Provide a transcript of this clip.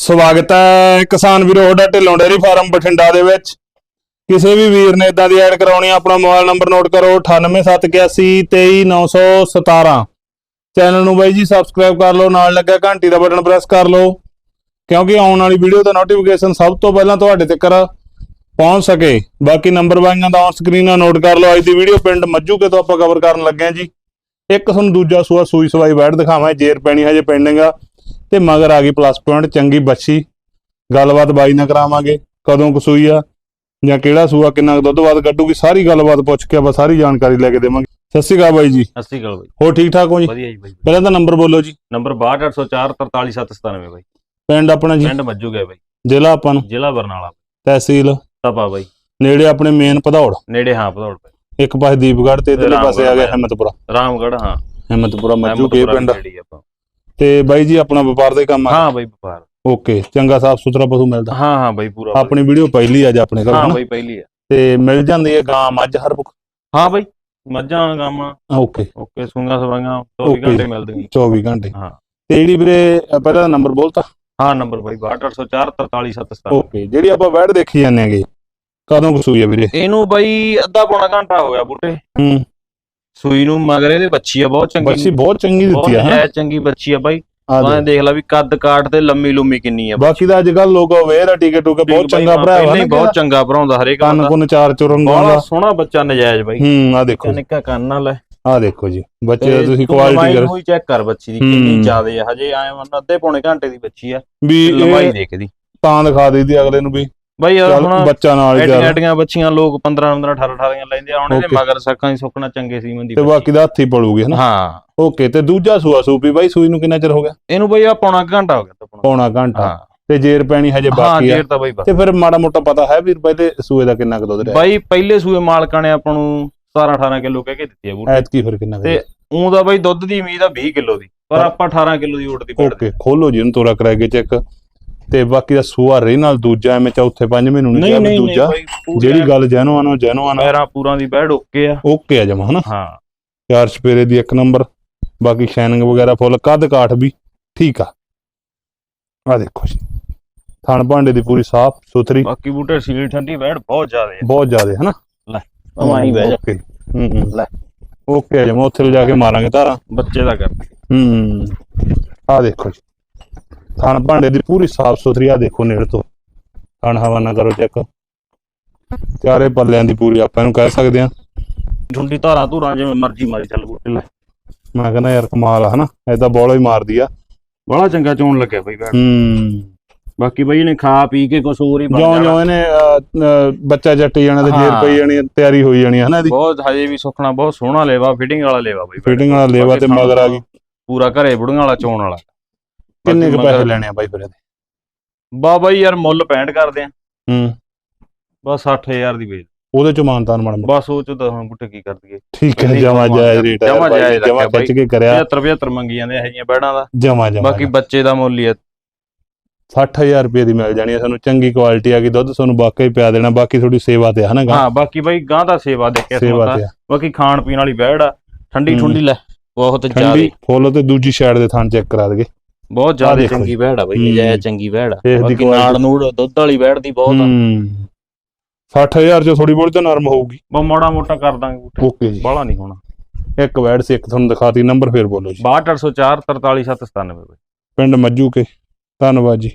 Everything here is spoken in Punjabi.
ਸਵਾਗਤ ਹੈ ਕਿਸਾਨ ਵੀਰੋ ਤੁਹਾਡਾ ਢਿੱਲੋਂ ਡੇਅਰੀ ਫਾਰਮ ਬਠਿੰਡਾ ਦੇ ਵਿੱਚ। ਕਿਸੇ ਵੀ ਵੀਰ ਨੇ ਇਦਾਂ ਦੀ ਐਡ ਕਰਾਉਣੀ ਆਪਣਾ ਮੋਬਾਈਲ ਨੰਬਰ ਨੋਟ ਕਰੋ 9871823917 ਚੈਨਲ ਨੂੰ ਬਾਈ ਜੀ ਸਬਸਕ੍ਰਾਈਬ ਕਰ ਲਓ, ਨਾਲ ਲੱਗਾ ਘੰਟੀ ਦਾ ਬਟਨ ਪ੍ਰੈਸ ਕਰ ਲਓ, ਕਿਉਂਕਿ ਆਉਣ ਵਾਲੀ ਵੀਡੀਓ ਦਾ ਨੋਟੀਫਿਕੇਸ਼ਨ ਸਭ ਤੋਂ ਪਹਿਲਾਂ ਤੁਹਾਡੇ ਤੱਕ ਪਹੁੰਚ ਸਕੇ। ਬਾਕੀ ਨੰਬਰ ਬਾਈਆਂ ਦਾ ਔਨ ਸਕਰੀਨ ਨਾਲ ਨੋਟ ਕਰ ਲਓ। ਅੱਜ ਦੀ ਵੀਡੀਓ ਪਿੰਡ ਮੱਜੂ ਕੇ ਤੋਂ ਆਪਾਂ ਕਵਰ ਕਰਨ ਲੱਗੇ ਹਾਂ ਜੀ। ਇੱਕ ਤੁਹਾਨੂੰ ਦੂਜਾ ਸੂਆ ਸੂਈ ਸਵਾਈ ਬੈਠ ਦਿਖਾਵਾਂ, ਜੇਰ ਪੈਣੀ ਹਜੇ ਪੈਂਡਿੰਗ ਆ। ਤੇ ਮਗਰ ਆ ਗਈ ਪਲੱਸ ਪੁਆਇੰਟ ਚੰਗੀ ਬੱਚੀ। ਗੱਲਬਾਤ ਬਾਈ ਨਾਲ ਕਰਾਵਾਂਗੇ ਕਦੋਂ ਕੁ ਸੂਈ ਆ ਜਾਂ ਕਿਹੜਾ ਸੂਆ ਕਿੰਨਾ ਦੁੱਧ ਬਾਦ ਕੱਢੂਗੀ ਸਾਰੀ ਗੱਲਬਾਤ ਪੁੱਛ ਕੇ ਆਪਾਂ ਸਾਰੀ ਜਾਣਕਾਰੀ ਲੈ ਕੇ ਦੇਵਾਂਗੇ। ਸਤਿ ਸ਼੍ਰੀ ਅਕਾਲ ਬਾਈ ਜੀ। ਸਤਿ ਸ਼੍ਰੀ ਅਕਾਲ ਬਾਈ। ਹੋਰ ਠੀਕ ਠਾਕ ਹੋ ਜੀ? ਵਧੀਆ ਜੀ ਬਾਈ। ਪਹਿਲਾਂ ਤਾਂ ਨੰਬਰ ਬੋਲੋ ਜੀ। ਨੰਬਰ 6284447797 ਬਾਈ। ਪਿੰਡ ਆਪਣਾ ਜੀ? ਪਿੰਡ ਮੱਜੂ ਗਿਆ ਬਾਈ। ਜ਼ਿਲ੍ਹਾ ਆਪਾਂ ਨੂੰ? ਜ਼ਿਲ੍ਹਾ ਬਰਨਾਲਾ। ਤਹਿਸੀਲ? ਤਪਾ ਬਾਈ। ਨੇੜੇ ਆਪਣੇ ਮੇਨ ਭਦੌੜ। ਨੇੜੇ ਹਾਂ ਬਾਈ ਇੱਕ ਪਾਸੇ ਦੀਪਗੜ੍ਹ ਤੇ ਇਧਰਲੇ ਪਾਸੇ ਆ ਗਿਆ। ਹਿੰਮਤਪੁਰਾ। ਰਾਮਗੜ੍ਹ ਹਾਂ। ਹਿੰਮਤਪੁਰਾ ਮੱਜੂ ਕੇ ਪਿੰਡ। ਹੀ ਤੇ ਬਾਈ ਜੀ ਆਪਣਾ ਵਪਾਰ ਦੇ ਕੰਮ ਆ ਹਾਂ ਬਾਈ ਵਪਾਰ। ਓਕੇ ਚੰਗਾ ਸਾਫ਼ ਸੁਥਰਾ ਪਸ਼ੂ ਮਿਲਦਾ। ਹਾਂ ਹਾਂ ਬਾਈ ਪੂਰਾ। ਆਪਣੀ ਵੀਡੀਓ ਪਹਿਲੀ ਅੱਜ ਆਪਣੇ ਕੋਲ ਹਾਂ? ਬਾਈ ਪਹਿਲੀ ਆ। ਤੇ ਮਿਲ ਜਾਂਦੀ ਹੈ ਗਾਂ ਮੱਝ ਹਰ ਬੁੱਕ ਹਾਂ ਬਾਈ ਮੱਝਾਂ ਗਾਵਾਂ। ਓਕੇ। ਓਕੇ ਸੁੰਗਾ ਸਵਾਈਆਂ 24 Okay। ਘੰਟੇ ਮਿਲਦੀਆਂ 24 ਘੰਟੇ। ਹਾਂ। ਤੇ ਜਿਹੜੀ ਵੀਰੇ ਪਹਿਲਾਂ ਨੰਬਰ ਬੋਲਤਾ? ਹਾਂ ਨੰਬਰ ਬਾਈ 6284447797 ਓਕੇ ਜਿਹੜੀ ਆਪਾਂ ਵੈੜ ਦੇਖੀ ਜਾਂਦੇ ਆਂਗੇ ਕਦੋਂ ਕੁ ਸੂਈ ਆ ਵੀਰੇ? ਇਹਨੂੰ ਬਾਈ ਅੱਧਾ ਪੌਣਾ ਘੰਟਾ ਹੋ ਗਿਆ ਬੂਟੇ। ਹੂੰ। ਸੂਈ ਨੂੰ ਮਗਰ ਇਹਦੇ ਬੱਚੀ ਆ ਬਹੁਤ ਚੰਗੀ। ਬੱਚੀ ਬਹੁਤ ਚੰਗੀ ਬਹੁਤ ਦਿੱਤੀ ਆ ਹਾਂ? ਚੰਗੀ ਬੱਚੀ ਆ ਬਾਈ। ਆ ਮੈਂ ਦੇ। ਦੇਖ। ਲਾ ਵੀ ਕੱਦ ਕਾਟ ਤੇ ਲੰਮੀ ਲੁੰਮੀ ਕਿੰਨੀ ਆ ਬਾਕੀ ਦਾ ਅੱਜ ਕੱਲ ਲੋਕ ਅਵੇਅਰ ਆ ਟਿਕਟ ਟੁਕੇ ਬਹੁਤ ਚੰਗਾ ਭਰਾ ਪਹਿਲਾਂ ਵਾ ਹੀ ਬਹੁਤ ਚੰਗਾ ਭਰਾਉਂਦਾ ਹਰੇਕ ਕੰਨ ਕੁੰਨ ਚਾਰ ਚੁਰਨ ਬੜਾ ਦਾ ਸੋਹਣਾ ਬੱਚਾ ਨਜਾਇਜ਼ ਬਾਈ। ਹੂੰ ਆ ਦੇਖੋ ਨਿੱਕਾ ਕੰਨ ਨਾਲ ਹੈ। ਆ ਦੇਖੋ ਜੀ ਬੱਚੇ ਤੁਸੀਂ ਕੁਆਲਿਟੀ ਕਰ। ਹੀ ਚੈੱਕ ਕਰ ਬੱਚੀ ਦੀ। ਕਿੰਨੀ ਜ਼ਿਆਦੇ ਆ। ਹਜੇ ਆਏ ਮਨ ਅੱਧੇ ਪੌਣੇ ਘੰਟੇ ਦੀ ਬੱਚੀ ਆ। ਵੀ ਲੰਬਾਈ ਦੇਖਦੀ ਤਾਂ ਦਿਖਾ ਦਈਦੀ ਅਗਲੇ ਨੂੰ ਵੀ। ਬਾਈ ਯਾਰ ਹੁਣ ਬੱਚਾ ਨਾਲ ਹੀ ਚੱਲ। ਐਡੀਆਂ ਬੱਚੀਆਂ ਲੋਕ 15 15 18 18 ਦੀਆਂ ਲੈਂਦੇ ਆ ਹੁਣ ਇਹਦੇ। ਮਗਰ ਸੱਖਾਂ ਦੀ ਸੁੱਕਣਾ ਚੰਗੇ ਸੀ ਮੰਦੀ ਤੇ ਬਾਕੀ ਦਾ ਹੱਥੀ ਪੜੂਗੀ ਹਨਾ? ਹਾਂ। ਓਕੇ ਤੇ ਦੂਜਾ ਸੂਆ ਸੂਪੀ ਬਾਈ ਸੂਈ ਨੂੰ ਕਿੰਨਾ ਚਿਰ ਹੋ ਗਿਆ? ਇਹਨੂੰ ਬਾਈ ਆ ਪੌਣਾ ਘੰਟਾ ਹੋ ਗਿਆ ਤਾਂ ਪੌਣਾ ਘੰਟਾ। ਹਾਂ। ਤੇ ਜੇਰ ਪੈਣੀ ਹਜੇ ਹਾਂ ਬਾਕੀ ਆ। ਜੇਰ ਤਾਂ ਬਾਈ ਤੇ ਫਿਰ ਮਾੜਾ ਮੋਟਾ ਪਤਾ ਹੈ ਵੀ ਪਹਿਲੇ ਸੂਏ ਦਾ ਕਿੰਨਾ ਕੁ ਦੁੱਧ ਰਿਹਾ। ਬਾਈ ਪਹਿਲੇ ਸੂਏ ਮਾਲਕਾਂ ਨੇ ਆਪਾਂ ਨੂੰ 17 18 ਕਿਲੋ ਕਹਿ ਕੇ ਦਿੱਤੀ ਆ ਬੂਟੇ। ਐਤਕੀ ਫਿਰ ਕਿੰਨਾ ਤੇ ਉਹ ਦਾ ਬਾਈ ਦੁੱਧ ਦੀ ਉਮੀਦ ਆ 20 ਕਿਲੋ ਦੀ ਪਰ ਆਪਾਂ 18 ਕਿਲੋ ਦੀ ਓਟ ਦੀ ਓਕੇ ਖੋਲੋ ਜੀ ਇਹਨੂੰ ਤੋਰਾ ਕਰਾ ਕੇ ਚੈੱਕ। ਤੇ ਬਾਕੀ ਦਾ ਸੂਆ ਰੇ ਨਾਲ ਦੂਜਾ ਐਵੇਂ ਚੌਥੇ ਪੰਜਵੇਂ ਨੂੰ ਨਹੀਂ ਨਹੀਂ ਕਿਹਾ ਵੀ ਨਹੀਂ ਦੂਜਾ। ਜਿਹੜੀ ਗੱਲ ਜੈਨੂਅਨ ਆ ਜੈਨੂਅਨ ਆ। ਪੈਰਾਂ ਪੂਰਾਂ ਦੀ ਬੈੜ ਓਕੇ ਆ। ਓਕੇ ਆ ਜਮਾ ਹਨਾ? ਹਾਂ। ਚਾਰ ਸਪੇਰੇ ਦੀ ਇੱਕ ਨੰਬਰ ਬਾਕੀ ਸ਼ਾਈਨਿੰਗ ਵਗੈਰਾ ਫੁੱਲ ਕੱਦ ਕਾਠ ਵੀ ਠੀਕ ਆ। ਆ ਦੇਖੋ ਜੀ ਥਣ ਭਾਂਡੇ ਦੀ ਪੂਰੀ ਸਾਫ਼ ਸੁਥਰੀ ਬਾਕੀ ਬੂਟੇ ਸੀਲ ਠੰਡੀ ਬੈੜ ਬਹੁਤ ਜ਼ਿਆਦੇ ਆ। ਬਹੁਤ ਜ਼ਿਆਦਾ ਹਨਾ? ਉਹ ਆਈ ਬਹਿ ਜਾ। ਓਕੇ ਹੂੰ ਲੈ। ਓਕੇ ਜਮਾ ਉੱਥੇ ਜਾ ਕੇ ਮਾਰਾਂਗੇ ਧਾਰਾਂ ਬੱਚੇ ਦਾ ਕਰ। ਹੂੰ। ਆ ਦੇਖੋ ਜੀ। ਥਣ ਭਾਂਡੇ ਦੀ ਪੂਰੀ ਸਾਫ਼ ਸੁਥਰੀ ਆ ਦੇਖੋ ਨੇੜੇ ਤੋਂ। ਥਣ ਹਵਾਨਾ ਕਰੋ ਚੈੱਕ ਚਾਰੇ ਪੱਲਿਆਂ ਦੀ ਪੂਰੀ ਆਪਾਂ ਇਹਨੂੰ ਕਹਿ ਸਕਦੇ ਆ ਝੁੰਡੀ ਧਾਰਾਂ ਧੂਰਾਂ ਜਿਵੇਂ ਮਰਜ਼ੀ ਮਾਰੀ ਚੱਲ ਬੂਟੇ ਲੈ। ਮੈਂ ਕਹਿੰਦਾ ਯਾਰ ਕਮਾਲ ਆ ਹਨਾ? ਐਦਾਂ ਬੋਲਾ ਹੀ ਮਾਰਦੀ ਆ। ਬੜਾ ਚੰਗਾ ਚੋਣ ਲੱਗਿਆ ਬਈ ਹੂੰ। ਬਾਕੀ ਬਈ ਇਹਨੇ ਖਾ ਪੀ ਕੇ ਕੁਛ ਹੋਰ ਹੀ ਬਣ ਜਾਣਾ। ਜਿਉਂ ਇਹਨੇ ਬੱਚਾ ਜੱਟੀ ਜਾਣਾ ਤੇ ਜੇਰ। ਪਈ ਜਾਣੀ ਤਿਆਰੀ ਹੋਈ ਜਾਣੀ ਹਨਾ ਇਹਦੀ? ਬਹੁਤ ਹਜੇ ਵੀ ਸੁਖਣਾ ਬਹੁਤ ਸੋਹਣਾ ਲੇਵਾ ਫਿਟਿੰਗ ਵਾਲਾ ਲੇਵਾ ਬਈ। ਫਿਟਿੰਗ ਵਾਲਾ ਲੇਵਾ ਤੇ ਮਗਰ ਆ ਗਈ। ਪੂਰਾ ਘਰੇ ਬੁੜੀਆਂ ਵਾਲਾ ਚੋਣ ਵਾਲਾ। ਕਿੰਨੇ ਕੁ ਬਾਕੀ ਪੈਸੇ ਲੈਣੇ ਆ ਬਾਈ ਫਿਰ ਇਹਦੇ? ਬਾ ਬਾਈ ਯਾਰ ਮੁੱਲ 65 ਕਰਦੇ ਆ। ਹੂੰ। ਬਸ 60000 ਦੀ ਵੇਚ। ਉਹਦੇ ਚ ਮਾਨਤਾਨ ਮੜ ਬਸ ਉਹ ਚ ਤਾਂ ਹੁਣ ਬੁੱਟੇ ਕੀ ਕਰ ਦਈਏ। ਠੀਕ ਹੈ ਜਮਾ ਜਾਇਜ਼ ਰੇਟ ਜਮਾਂ ਜਾਇਜ਼ ਜਮਾ ਖਿੱਚ ਕੇ ਕਰਿਆ। 75 75 ਮੰਗੀ ਜਾਂਦੇ ਇਹ ਜੀਆਂ ਬੈੜਾਂ ਦਾ। ਜਮਾ ਜਮਾ ਬਾਕੀ ਬੱਚੇ ਦਾ ਮੁੱਲ ਹੀ ਆ। 60000 ਰੁਪਏ ਦੀ ਮਿਲ ਜਾਣੀ ਹੈ ਸਾਨੂੰ ਚੰਗੀ ਕੁਆਲਿਟੀ ਆ ਗਈ ਦੁੱਧ ਤੁਹਾਨੂੰ ਵਾਕਈ ਪਿਆ ਦੇਣਾ ਬਾਕੀ ਤੁਹਾਡੀ ਸੇਵਾ ਤੇ ਆ ਹਾਂ ਬਾਕੀ ਬਾਈ ਗਾਂ ਦਾ ਸੇਵਾ ਦੇ ਕੇ ਸੇਵਾ ਤੇ ਬਾਕੀ ਖਾਣ ਪੀਣ ਵਾਲੀ ਬੈੜ ਆ ਠੰਡੀ ਹੂੰ। ਠੁੰਡੀ ਲੈ ਬਹੁਤ ਜ਼ਿਆਦਾ। ਠੰਡੀ ਫੁੱਲ ਤੇ ਦੂਜੀ ਸਾਈਡ ਦੇ ਥਣ ਚੈੱਕ ਕਰਾ ਦਗੇ ਬਹੁਤ ਜ਼ਿਆਦਾ ਦੇਖੋ ਚੰਗੀ ਬੈੜ ਆ ਬਾਈ। ਨਜਾਇਜ਼ ਚੰਗੀ ਬੈੜ ਆ। ਦੀ ਬਾਕੀ quality- ਨਾੜ ਨੂੜ ਦੁੱਧ ਵਾਲੀ ਬੈੜ ਦੀ ਬਹੁਤ ਆ। ਹੂੰ। 60000 ਚ ਥੋੜੀ ਬਹੁਤ ਤਾਂ ਨਰਮ ਹੋਊਗੀ। ਬਸ ਮਾੜਾ ਮੋਟਾ ਕਰ ਦਾਂਗੇ ਬੂਟੇ। ਓਕੇ ਜੀ। ਬਾਹਲਾ ਨਹੀਂ ਹੋਣਾ। ਇੱਕ ਵੈਡ ਸੀ ਇੱਕ ਤੁਹਾਨੂੰ ਦਿਖਾਤੀ ਨੰਬਰ ਫੇਰ ਬੋਲੋ ਜੀ। 62804 43797 ਬਾਈ। ਪਿੰਡ ਮੱਜੂ ਕੇ। ਧੰਨਵਾਦ ਜੀ।